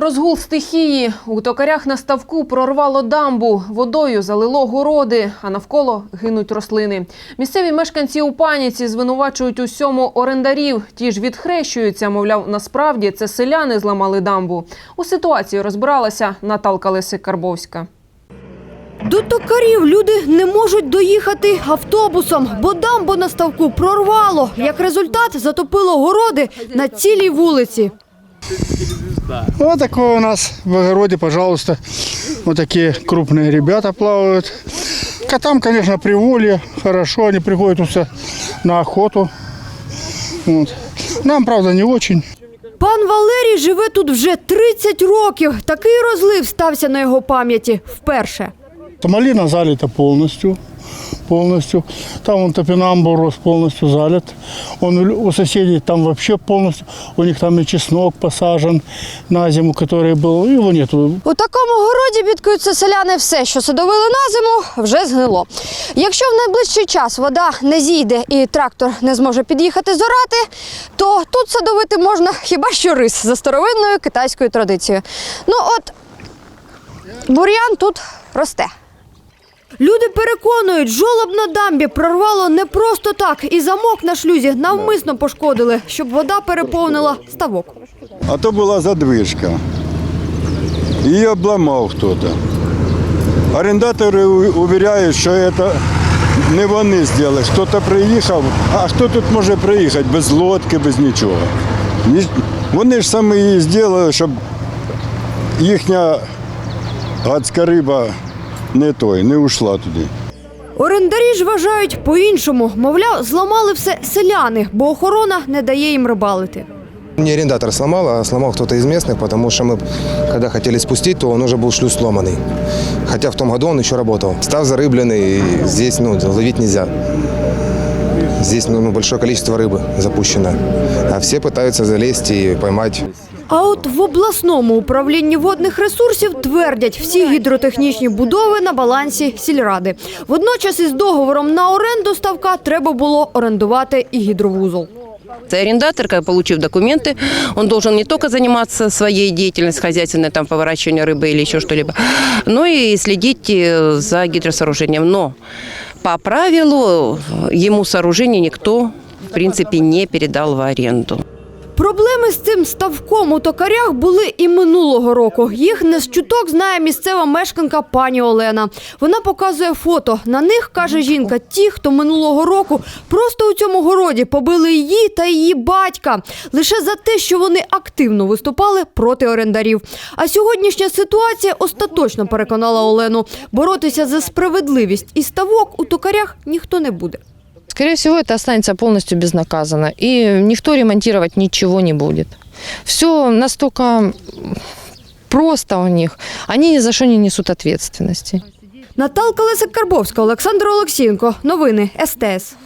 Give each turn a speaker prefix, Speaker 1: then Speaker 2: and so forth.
Speaker 1: Розгул стихії. У токарях на ставку прорвало дамбу, водою залило городи, а навколо гинуть рослини. Місцеві мешканці у паніці звинувачують усьому орендарів. Ті ж відхрещуються, мовляв, насправді це селяни зламали дамбу. У ситуації розбиралася Наталка Лисик-Карбовська.
Speaker 2: До токарів люди не можуть доїхати автобусом, бо дамбу на ставку прорвало. Як результат, затопило городи на цілій вулиці.
Speaker 3: Вот такое у нас в огороде, пожалуйста. Вот такие крупные ребята плавают. Котам, конечно, приволье, хорошо, они приходят на охоту. Вот. Нам, правда, не очень.
Speaker 2: Пан Валерій живе тут вже 30 років. Такий розлив стався на його пам'яті вперше.
Speaker 3: Малина залита полностью. Полностью. Там он топинамбур полностью залит. Он у у соседей там вообще полностью. У них там и чеснок посажен на зиму, который был. Его нету.
Speaker 2: У такому городі бідкаються селяни все, що садовили на зиму, вже згнило. Якщо в найближчий час вода не зійде і трактор не зможе під'їхати зорати, то тут садовити можна хіба що рис за старовинною китайською традицією. Ну от бур'ян тут росте. Люди переконують, жолоб на дамбі прорвало не просто так, і замок на шлюзі навмисно пошкодили, щоб вода переповнила ставок.
Speaker 4: А то була задвижка. Її обламав хтось. Орендатори у- уверяють, що це не вони зробили. Хтось приїхав, а хто тут може приїхати без лодки, без нічого. Вони ж самі її зробили, щоб їхня гадська риба не той, не ушла туди.
Speaker 2: Орендарі ж вважають по-іншому. Мовляв, зламали все селяни, бо охорона не дає їм рибалити.
Speaker 5: Не арендатор сломал, а сломал кто-то из местных, потому что мы, когда хотели спустить, то он уже был шлюз сломанный. Хотя в том году он еще работал. Став зарыбленный, и здесь ну, ловить нельзя. Здесь ну, большое количество рыбы запущено. А все пытаются залезть и поймать.
Speaker 2: А от в обласному управлінні водних ресурсів твердять, всі гідротехнічні будови на балансі сільради. Водночас із договором на оренду ставка треба було орендувати і гідровузол.
Speaker 6: Это Арендатор, когда получив документы, он должен не только заниматься своей деятельностью хозяйственной, там, по выращиванию рыбы или еще что-либо, но и следить э, за гидросооружением. Но по правилу ему сооружение никто, в принципе, не передал в аренду.
Speaker 2: Проблеми з цим ставком у токарях були і минулого року. Їх не з чуток знає місцева мешканка пані Олена. Вона показує фото. На них каже жінка, ті, хто минулого року просто у цьому городі побили її та її батька лише за те, що вони активно виступали проти орендарів. А сьогоднішня ситуація остаточно переконала Олену. Боротися за справедливість і ставок у токарях ніхто не буде.
Speaker 7: Скорее всего, это останется полностью безнаказанно, и никто ремонтировать ничего не будет. Все настолько просто у них, они ни за что не несут ответственности.
Speaker 2: Наталка Лесик Карбовська, Олександр Олексієнко. Новини СТС.